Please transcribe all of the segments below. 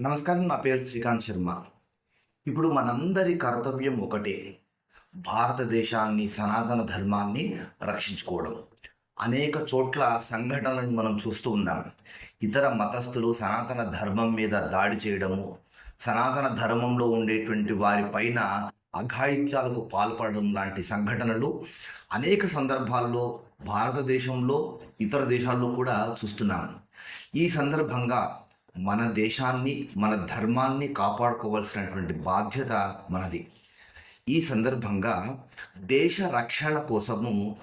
నమస్కారం నా పేరు శ్రీకాంత్ శర్మ. ఇప్పుడు మనందరి కర్తవ్యం ఒకటే భారతదేశాన్ని సనాతన ధర్మాన్ని రక్షించుకోవడం. అనేక చోట్ల సంఘటనలను మనం చూస్తూ ఉన్నాం. ఇతర మతస్థులు సనాతన ధర్మం మీద దాడి చేయడము సనాతన ధర్మంలో ఉండేటువంటి వారి పైన అఘాయిత్యాలకు పాల్పడడం లాంటి సంఘటనలు అనేక సందర్భాల్లో భారతదేశంలో ఇతర దేశాల్లో కూడా చూస్తున్నాం. ఈ సందర్భంగా మన దేశాన్ని మన ధర్మాన్ని కాపాడుకోవాల్సినటువంటి బాధ్యత మనది. ఈ సందర్భంగా దేశ రక్షణ కోసము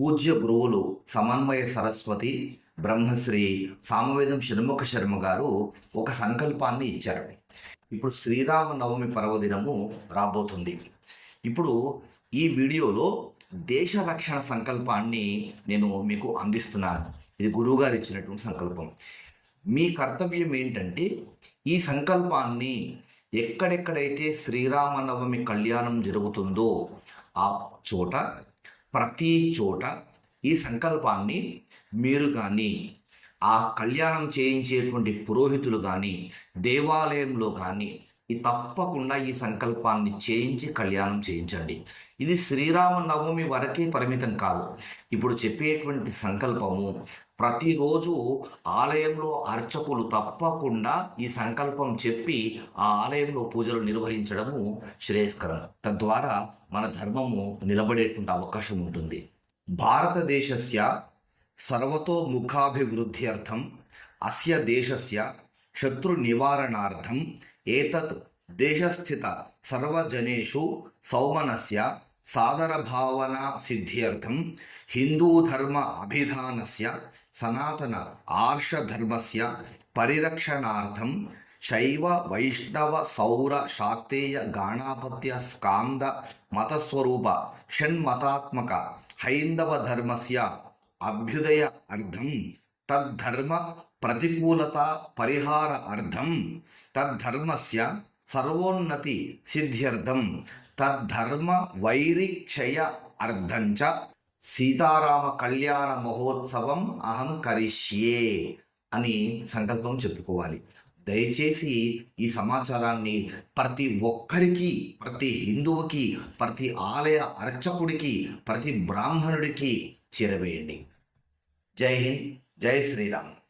పూజ్య గురువులు సమన్వయ సరస్వతి బ్రహ్మశ్రీ సామవేదం షణ్ముఖ శర్మ గారు ఒక సంకల్పాన్ని ఇచ్చారు. ఇప్పుడు శ్రీరామ నవమి పర్వదినము రాబోతుంది. ఇప్పుడు ఈ వీడియోలో దేశ రక్షణ సంకల్పాన్ని నేను మీకు అందిస్తున్నాను. ఇది గురువుగారు ఇచ్చినటువంటి సంకల్పం. మీ కర్తవ్యం ఏంటంటే ఈ సంకల్పాన్ని ఎక్కడెక్కడైతే శ్రీరామనవమి కళ్యాణం జరుగుతుందో ఆ చోట ప్రతి చోట ఈ సంకల్పాన్ని మీరు కానీ ఆ కళ్యాణం చేయించేటువంటి పురోహితులు కానీ దేవాలయంలో కానీ ఈ తప్పకుండా ఈ సంకల్పాన్ని చేయించి కళ్యాణం చేయించండి. ఇది శ్రీరామ నవమి వరకే పరిమితం కాదు. ఇప్పుడు చెప్పేటువంటి సంకల్పము ప్రతిరోజు ఆలయంలో అర్చకులు తప్పకుండా ఈ సంకల్పం చెప్పి ఆ ఆలయంలో పూజలు నిర్వహించడము శ్రేయస్కరం. తద్వారా మన ధర్మము నిలబడేటువంటి అవకాశం ఉంటుంది. భారతదేశస్య సర్వతోముఖాభివృద్ధ్యర్థం అస్య దేశస్య శత్రు నివారణార్థం ఏతత్ దేశస్థిత సర్వజనేషు సౌమనస్య సాదర భావన సిద్ధ్యర్థం హిందూధర్మ అభిధానస్య సనాతన ఆర్షధర్మస్య పరిరక్షణార్థం శైవ వైష్ణవ సౌర శాక్తేయ గాణాపత్య స్కాంద మతస్వరూప షణ్మతాత్మక హైందవ ధర్మస్య అభ్యుదయ అర్థం తద్ధర్మ ప్రతికూలత పరిహార అర్థం తద్ధర్మస్య సర్వోన్నతి సిద్ధ్యర్థం తద్ధర్మ వైరిక్షయ అర్థంచ సీతారామ కళ్యాణ మహోత్సవం అహం కరిష్యే అని సంకల్పం చెప్పుకోవాలి. దయచేసి ఈ సమాచారాన్ని ప్రతి ఒక్కరికి ప్రతి హిందువుకి ప్రతి ఆలయ అర్చకుడికి ప్రతి బ్రాహ్మణుడికి చేరవేయండి. జై హింద్ జై శ్రీరామ్.